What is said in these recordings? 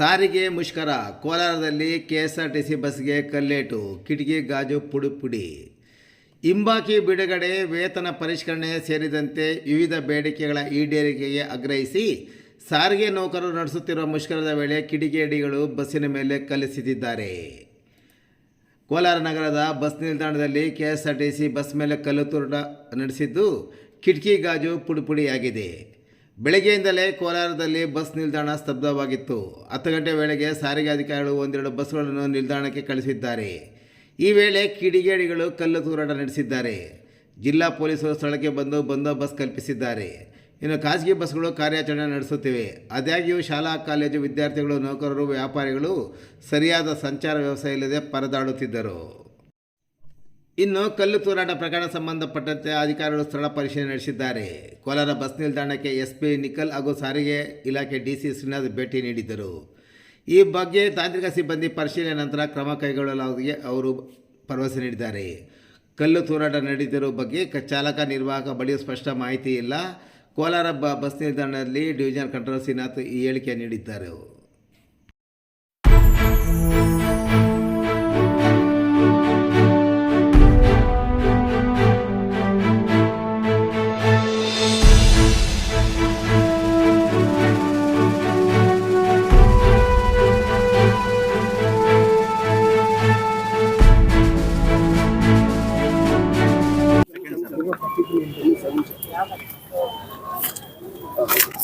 ಸಾರಿಗೆ ಮುಷ್ಕರ, ಕೋಲಾರದಲ್ಲಿ K S R T C ಬಸ್ಗೆ ಕಲ್ಲೇಟು, ಕಿಟಕಿ ಗಾಜು ಪುಡಿ ಪುಡಿ ಹಿಂಬಾಕಿ ಬಿಡುಗಡೆ, ವೇತನ ಪರಿಷ್ಕರಣೆ ಸೇರಿದಂತೆ ವಿವಿಧ ಬೇಡಿಕೆಗಳ ಈಡೇರಿಕೆಗೆ ಆಗ್ರಹಿಸಿ ಸಾರಿಗೆ ನೌಕರರು ನಡೆಸುತ್ತಿರುವ ಮುಷ್ಕರದ ವೇಳೆ ಕಿಡಿಗೇಡಿಗಳು ಬಸ್ಸಿನ ಮೇಲೆ ಕಲ್ಲಿಸಿದ್ದಾರೆ ಕೋಲಾರ ನಗರದ ಬಸ್ ನಿಲ್ದಾಣದಲ್ಲಿ K S R T C bus ಮೇಲೆ ಕಲ್ಲು ತೂರಾಟ ನಡೆಸಿದ್ದು, ಕಿಟಕಿ ಗಾಜು ಪುಡಿಪುಡಿಯಾಗಿದೆ. ಬೆಳಗ್ಗೆಯಿಂದಲೇ ಕೋಲಾರದಲ್ಲಿ ಬಸ್ ನಿಲ್ದಾಣ ಸ್ತಬ್ಧವಾಗಿತ್ತು. ಹತ್ತು ಗಂಟೆ ವೇಳೆಗೆ ಸಾರಿಗೆ ಅಧಿಕಾರಿಗಳು ಒಂದೆರಡು ಬಸ್ಗಳನ್ನು ನಿಲ್ದಾಣಕ್ಕೆ ಕಳಿಸಿದ್ದಾರೆ. ಈ ವೇಳೆ ಕಿಡಿಗೇಡಿಗಳು ಕಲ್ಲು ತೂರಾಟ ನಡೆಸಿದ್ದಾರೆ. ಜಿಲ್ಲಾ ಪೊಲೀಸರು ಸ್ಥಳಕ್ಕೆ ಬಂದು ಬಂದೋಬಸ್ತ್ ಕಲ್ಪಿಸಿದ್ದಾರೆ. ಇನ್ನು ಖಾಸಗಿ ಬಸ್ಗಳು ಕಾರ್ಯಾಚರಣೆ ನಡೆಸುತ್ತಿವೆ. ಆದಾಗ್ಯೂ ಶಾಲಾ, ಕಾಲೇಜು ವಿದ್ಯಾರ್ಥಿಗಳು, ನೌಕರರು, ವ್ಯಾಪಾರಿಗಳು ಸರಿಯಾದ ಸಂಚಾರ ವ್ಯವಸ್ಥೆ ಇಲ್ಲದೆ ಪರದಾಡುತ್ತಿದ್ದರು. ಇನ್ನು ಕಲ್ಲು ತೂರಾಟ ಪ್ರಕರಣ ಸಂಬಂಧಪಟ್ಟಂತೆ ಅಧಿಕಾರಿಗಳು ಸ್ಥಳ ಪರಿಶೀಲನೆ ನಡೆಸಿದ್ದಾರೆ. ಕೋಲಾರ ಬಸ್ ನಿಲ್ದಾಣಕ್ಕೆ ಎಸ್ ಪಿ ನಿಖಲ್ ಹಾಗೂ ಸಾರಿಗೆ ಇಲಾಖೆ ಡಿ ಸಿ ಶ್ರೀನಾಥ್ ಭೇಟಿ ನೀಡಿದ್ದರು. ಈ ಬಗ್ಗೆ ತಾಂತ್ರಿಕ ಸಿಬ್ಬಂದಿ ಪರಿಶೀಲನೆ ನಂತರ ಕ್ರಮ ಕೈಗೊಳ್ಳಲಾಗಿದೆ ಅವರು ಭರವಸೆ ನೀಡಿದ್ದಾರೆ. ಕಲ್ಲು ತೂರಾಟ ನಡೆದಿರುವ ಬಗ್ಗೆ ಚಾಲಕ ನಿರ್ವಾಹಕ ಬಳಿ ಸ್ಪಷ್ಟ ಮಾಹಿತಿ ಇಲ್ಲ. ಕೋಲಾರ ಬಸ್ ನಿಲ್ದಾಣದಲ್ಲಿ ಡಿವಿಷನ್ ಕಂಟ್ರೋಲ್ ಶ್ರೀನಾಥ್ ಈ ಹೇಳಿಕೆ ನೀಡಿದ್ದಾರೆ.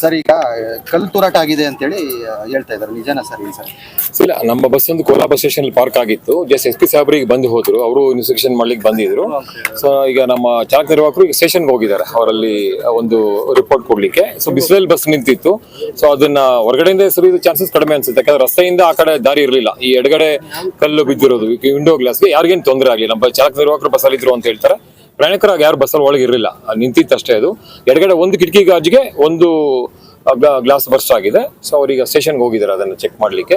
ಸರ್ ಈಗ ಕಲ್ಲು ತೂರಾಟ ಆಗಿದೆ ಅಂತೇಳಿ ಹೇಳ್ತಾ ಇದ್ದಾರೆ. ನಿಜನಾ ಸರ್ ಏನು ಸರ್? ಇಲ್ಲ ನಮ್ಮ ಬಸ್ ಒಂದು ಕೋಲಾ ಬಸ್ ಸ್ಟೇಷನ್ ಪಾರ್ಕ್ ಆಗಿತ್ತು. ಜಸ್ಟ್ ಎಸ್ ಪಿ ಸಾಹೇಬ್ರಿಗೆ ಬಂದು ಹೋದ್ರು. ಅವರು ಇನ್ಸ್ಪೆಕ್ಷನ್ ಮಾಡ್ಲಿಕ್ಕೆ ಬಂದಿದ್ರು. ಸೊ ಈಗ ನಮ್ಮ ಚಾಲಕ ನಿರ್ವಾಹಕರು ಈಗ ಸ್ಟೇಷನ್ಗೆ ಹೋಗಿದ್ದಾರೆ. ಅವರಲ್ಲಿ ಒಂದು ರಿಪೋರ್ಟ್ ಕೊಡ್ಲಿಕ್ಕೆ. ಸೊ ಬಿಸಿಲಲ್ಲಿ ಬಸ್ ನಿಂತಿತ್ತು. ಸೊ ಅದನ್ನ ಹೊರಗಡೆಯಿಂದ ಸುರಿಯೋದು ಚಾನ್ಸಸ್ ಕಡಿಮೆ ಅನ್ಸುತ್ತೆ. ಯಾಕಂದ್ರೆ ರಸ್ತೆಯಿಂದ ಆ ಕಡೆ ದಾರಿ ಇರಲಿಲ್ಲ. ಈ ಎಡಗಡೆ ಕಲ್ಲು ಬಿದ್ದಿರೋದು ವಿಂಡೋ ಗ್ಲಾಸ್ಗೆ ಯಾರಿಗೇನು ತೊಂದರೆ ಆಗಲಿ ನಮ್ಮ ಚಾಲಕ ನಿರ್ವಾಹಕರು ಬಸ್ಸಲ್ಲಿ ಇದ್ರು ಅಂತ ಹೇಳ್ತಾರೆ. ಪ್ರಯಾಣಿಕರಾಗಿ ಯಾರು ಬಸ್ಸಲ್ಲಿ ಒಳಗೆ ಇರಲಿಲ್ಲ. ನಿಂತಿತ್ತಷ್ಟೇ ಅದು. ಎಡಗಡೆ ಒಂದು ಕಿಟಕಿ ಗಾಜಿಗೆ ಒಂದು ಗ್ಲಾಸ್ ಬರ್ಸ್ಟ್ ಆಗಿದೆ. ಸೊ ಅವ್ರೀಗ ಸ್ಟೇಷನ್ಗೆ ಹೋಗಿದ್ದಾರೆ ಅದನ್ನು ಚೆಕ್ ಮಾಡಲಿಕ್ಕೆ.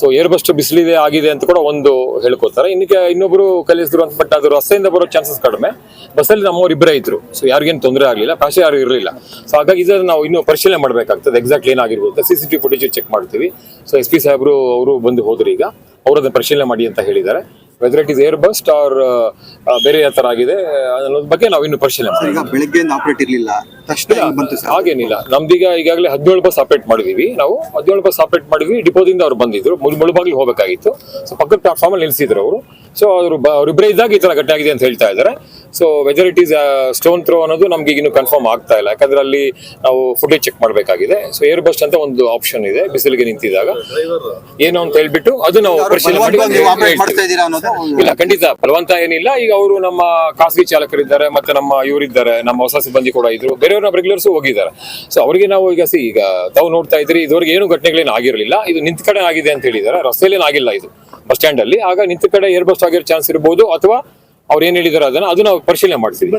ಸೊ ಏರ್ ಬಸ್ಟ್ ಬಿಸಿಲಿದೆ, ಆಗಿದೆ ಅಂತ ಕೂಡ ಒಂದು ಹೇಳ್ಕೊತಾರೆ ಇನ್ನಕ್ಕೆ ಇನ್ನೊಬ್ರು ಕಲಿಸಿದ್ರು ಅಂತ ಬಟ್ ಅದು ರಸ್ತೆಯಿಂದ ಬರೋ ಚಾನ್ಸಸ್ ಕಡಿಮೆ. ಬಸ್ಸಲ್ಲಿ ನಮ್ಮವ್ರು ಇಬ್ಬರೇ ಇದ್ರು. ಸೊ ಯಾರಿಗೇನು ತೊಂದರೆ ಆಗಲಿಲ್ಲ. ಭಾಷೆ ಯಾರು ಇರಲಿಲ್ಲ. ಸೊ ಹಾಗಾಗಿ ಇದನ್ನು ನಾವು ಇನ್ನೂ ಪರಿಶೀಲನೆ ಮಾಡಬೇಕಾಗ್ತದೆ. Exact ಏನಾಗಿರ್ಬೋದು C C T footage check ಮಾಡ್ತೀವಿ. ಸೊ ಎಸ್ ಪಿ ಸಾಹೇಬರು, ಅವರು ಬಂದು ಹೋದ್ರು ಈಗ ಅವರು ಅದನ್ನ ಪರಿಶೀಲನೆ ಮಾಡಿ ಅಂತ ಹೇಳಿದ್ದಾರೆ. Whether it is air burst or ಬೇರೆ ಯಾವ ತರ ಆಗಿದೆ ಅನ್ನೋದ್ರ ಬಗ್ಗೆ ನಾವು ಇನ್ನು ಪರಿಶೀಲನೆ ಮಾಡ್ತೀವಿ ಈಗ ಬೆಳಗ್ಗೆಯಿಂದ ಆಪರೇಟ್ ಇರಲಿಲ್ಲ. ತಕ್ಷಣ ಇಲ್ಲಿ ಬಂತು ಸರ್? ಹಾಗೇನಿಲ್ಲ. ನಮ್ದೀಗ ಈಗಾಗಲೇ ಹದಿನೇಳು ಬಸ್ ಆಪರೇಟ್ ಮಾಡಿದೀವಿ. ನಾವು ಹದಿನೇಳು ಬಸ್ ಆಪರೇಟ್ ಮಾಡಿದ್ವಿ. ಡಿಪೋದಿಂದ ಅವ್ರು ಬಂದಿದ್ರು. ಮುಳ್ ಮುಳುಬಾಗ್ಲಿ ಹೋಗಬೇಕಾಗಿತ್ತು. ಸೊ ಪಕ್ಕದ ಪ್ಲಾಟ್ಫಾರ್ಮ್ ಅಲ್ಲಿ ನಿಲ್ಸಿದ್ರು ಅವರು. ಸೊ ಅವರು ಅವರಿಬ್ಬರೇ ಇದ್ದಾಗ ಈ ತರ ಘಟನೆ ಆಗಿದೆ ಅಂತ ಹೇಳ್ತಾ ಇದ್ದಾರೆ. So whether it is stone throw ಅನ್ನೋದು ನಮ್ಗೆ ಇನ್ನು ಕನ್ಫರ್ಮ್ ಆಗ್ತಾ ಇಲ್ಲ. ಯಾಕಂದ್ರೆ ಅಲ್ಲಿ ನಾವು ಫುಟೇಜ್ ಚೆಕ್ ಮಾಡಬೇಕಾಗಿದೆ. ಸೊ ಏರ್ ಬಸ್ಟ್ ಅಂತ ಒಂದು ಆಪ್ಷನ್ ಇದೆ ಬಿಸಿಲಿಗೆ ನಿಂತಿದಾಗ ಏನು ಅಂತ ಹೇಳ್ಬಿಟ್ಟು ಅದು ನಾವು ಇಲ್ಲ ಖಂಡಿತ. ಬಲವಂತ ಏನಿಲ್ಲ. ಈಗ ಅವರು ನಮ್ಮ ಖಾಸಗಿ ಚಾಲಕರಿದ್ದಾರೆ ಮತ್ತೆ ನಮ್ಮ ಇವರಿದ್ದಾರೆ ನಮ್ಮ ಹೊಸ ಸಿಬ್ಬಂದಿ ಕೂಡ ಇದ್ರು. ಬೇರೆಯವ್ರ ರೆಗ್ಯುಲರ್ಸ್ ಹೋಗಿದ್ದಾರೆ. ಸೊ ಅವರಿಗೆ ನಾವು ಈಗ ಸಿ ಈಗ ತಾವು ನೋಡ್ತಾ ಇದ್ರಿ ಇದುವರೆಗೆ ಏನು ಘಟನೆಗಳೇನು ಆಗಿರಲಿಲ್ಲ. ಇದು ನಿಂತ ಕಡೆ ಆಗಿದೆ ಅಂತ ಹೇಳಿದ್ದಾರೆ. ರಸ್ತೆಯಲ್ಲಿ ಆಗಿಲ್ಲ ಇದು. ಬಸ್ ಸ್ಟ್ಯಾಂಡ್ ಅಲ್ಲಿ. ಆಗ ನಿಂತ ಕಡೆ ಏರ್ ಬಸ್ಟ್ ಆಗಿರೋ ಚಾನ್ಸ್ ಇರಬಹುದು ಅಥವಾ ಅವ್ರು ಏನ್ ಹೇಳಿದಾರೆ ಅದನ್ನ ಅದನ್ನ ನಾವು ಪರಿಶೀಲನೆ ಮಾಡ್ತೀವಿ.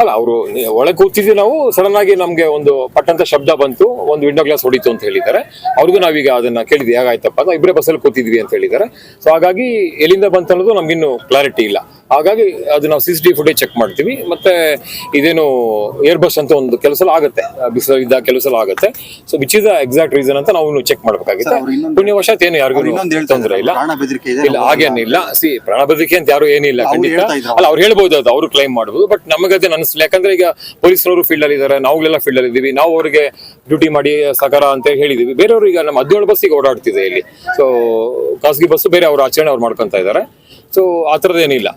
ಅಲ್ಲ ಅವರು ಒಳಗೆ ಕೂತಿದ್ವಿ ನಾವು ಸಡನ್ ಆಗಿ ನಮ್ಗೆ ಒಂದು ಪಟ್ಟಂತ ಶಬ್ದ ಬಂತು ಒಂದು ವಿಂಡೋ ಗ್ಲಾಸ್ ಹೊಡಿತು ಅಂತ ಹೇಳಿದ್ದಾರೆ. ಅವ್ರಿಗೂ ನಾವೀಗ ಅದನ್ನ ಕೇಳಿದ್ವಿ ಹೇಗಾಯ್ತಪ್ಪ ಅಂತ ಇಬ್ಬರೇ ಬಸ್ಸಲ್ಲಿ ಕೂತಿದ್ವಿ ಅಂತ ಹೇಳಿದ್ದಾರೆ. ಸೊ ಹಾಗಾಗಿ ಎಲ್ಲಿಂದ ಬಂತ ಅನ್ನೋದು ನಮ್ಗಿನ್ನು ಕ್ಲಾರಿಟಿ ಇಲ್ಲ. ಹಾಗಾಗಿ ಅದು ನಾವು C C T footage check ಮಾಡ್ತೀವಿ ಮತ್ತೆ ಇದೇನು ಏರ್ ಬಸ್ ಅಂತ ಒಂದು ಕೆಲಸ ಆಗುತ್ತೆ. ಬಿಸಿಲು ಇದ್ದ ಕೆಲಸ ಆಗುತ್ತೆ. So which is exact reason ಅಂತ ನಾವು ಚೆಕ್ ಮಾಡ್ಬೇಕಾಗಿತ್ತು. ಪುಣ್ಯ ವರ್ಷ ಏನು ಯಾರಿಗೂ ತೊಂದರೆ ಇಲ್ಲ. ಇಲ್ಲ ಹಾಗೇನಿಲ್ಲ. ಸಿ ಪ್ರಾಣ ಬೆದರಿಕೆ ಅಂತ ಯಾರು ಏನಿಲ್ಲ ಖಂಡಿತ. ಅಲ್ಲ ಅವ್ರು ಹೇಳ್ಬೋದು ಅದು ಅವರು ಕ್ಲೈಮ್ ಮಾಡ್ಬೋದು ಬಟ್ ನಮಗದೇ ಅನಿಸ್ಲಿಲ್ಲ ಯಾಕಂದ್ರೆ ಈಗ ಪೊಲೀಸರವರು ಫೀಲ್ಡ್ ಅಲ್ಲಿ ಇದ್ದಾರೆ ನಾವುಗಳೆಲ್ಲ ಫೀಲ್ಡ್ ಅಲ್ಲಿ ಇದೀವಿ. ನಾವು ಅವರಿಗೆ ಡ್ಯೂಟಿ ಮಾಡಿ ಸಕಾರ ಅಂತ ಹೇಳಿದೀವಿ. ಬೇರೆಯವರು ಈಗ ನಮ್ಮ ಹದಿನೇಳು ಬಸ್ ಈಗ ಓಡಾಡ್ತಿದೆ ಇಲ್ಲಿ. ಸೊ ಖಾಸಗಿ ಬಸ್ ಬೇರೆ ಅವ್ರ ಆಚರಣೆ ಅವ್ರು ಮಾಡ್ಕೊಂತ ಇದ್ದಾರೆ ಸೊ ಆ ಥರದ್ದೇನಿಲ್ಲ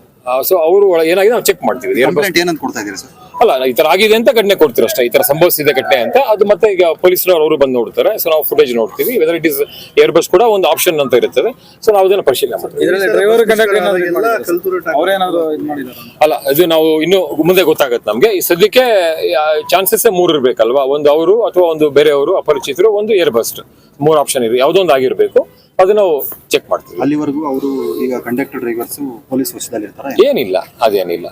ಸೊ ಅವರು ಏನಾಗಿದೆ ನಾವು ಚೆಕ್ ಮಾಡ್ತೀವಿ. ಏರ್ ಬಸ್ ಏನಂತ ಕೊಡ್ತಾ ಇದ್ದೀರಾ ಸರ್? ಅಲ್ಲ ಈ ತರ ಆಗಿದೆ ಅಂತ ಘಟನೆ ಕೊಡ್ತೀವಿ ಅಷ್ಟೇ. ಈ ತರ ಸಂಭವಿಸಿದ ಘಟನೆ ಅಂತ. ಅದು ಮತ್ತೆ ಈಗ ಪೊಲೀಸರು ಅವರು ಬಂದು ನೋಡ್ತಾರೆ. ಸೊ ನಾವು ಫುಟೇಜ್ ನೋಡ್ತೀವಿ. Whether it is air burst ಕೂಡ ಒಂದು ಆಪ್ಷನ್ ಅಂತ ಇರುತ್ತದೆ. ಸೊ ನಾವು ಅದನ್ನು ಪರಿಶೀಲನೆ ಮಾಡ್ತೀವಿ. ಇದರಲ್ಲಿ ಡ್ರೈವರ್ ಕಂಡಕ್ಟರ್ ಅವ್ರೇನಾದ್ರು ಇದು ಮಾಡಿದಾರ? ಅಲ್ಲ ಇದು ನಾವು ಇನ್ನು ಮುಂದೆ ಗೊತ್ತಾಗತ್ತೆ ನಮಗೆ. ಈ ಸದ್ಯಕ್ಕೆ ಚಾನ್ಸಸ್ ಮೂರು ಇರಬೇಕಲ್ವಾ? ಒಂದು ಅವರು ಅಥವಾ ಒಂದು ಬೇರೆಯವರು ಅಪರಿಚಿತರು ಒಂದು ಏರ್ ಬಸ್ ಮೂರು ಆಪ್ಷನ್ ಇದೆ ಯಾವುದೋ ಒಂದು ಆಗಿರ್ಬೇಕು. ಅದನ್ನ ಚೆಕ್ ಮಾಡ್ತೀವಿ. ಅಲ್ಲಿವರೆಗೂ ಅವರು ಈಗ ಕಂಡಕ್ಟರ್ ಡ್ರೈವರ್ಸ್ ಪೊಲೀಸ್ ವಶದಲ್ಲಿ ಇರ್ತಾರೆ? ಏನಿಲ್ಲ ಅದೇನಿಲ್ಲ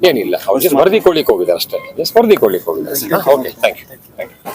ಏನಿಲ್ಲ. ಅವ್ರು ಕೊಡ್ಲಿಕ್ಕೆ ಹೋಗಿದ್ದಾರೆ ಅಷ್ಟೇ. ಕೊಡ್ಲಿಕ್ಕೆ ಹೋಗಿದ್ದಾರೆ. Okay thank you thank you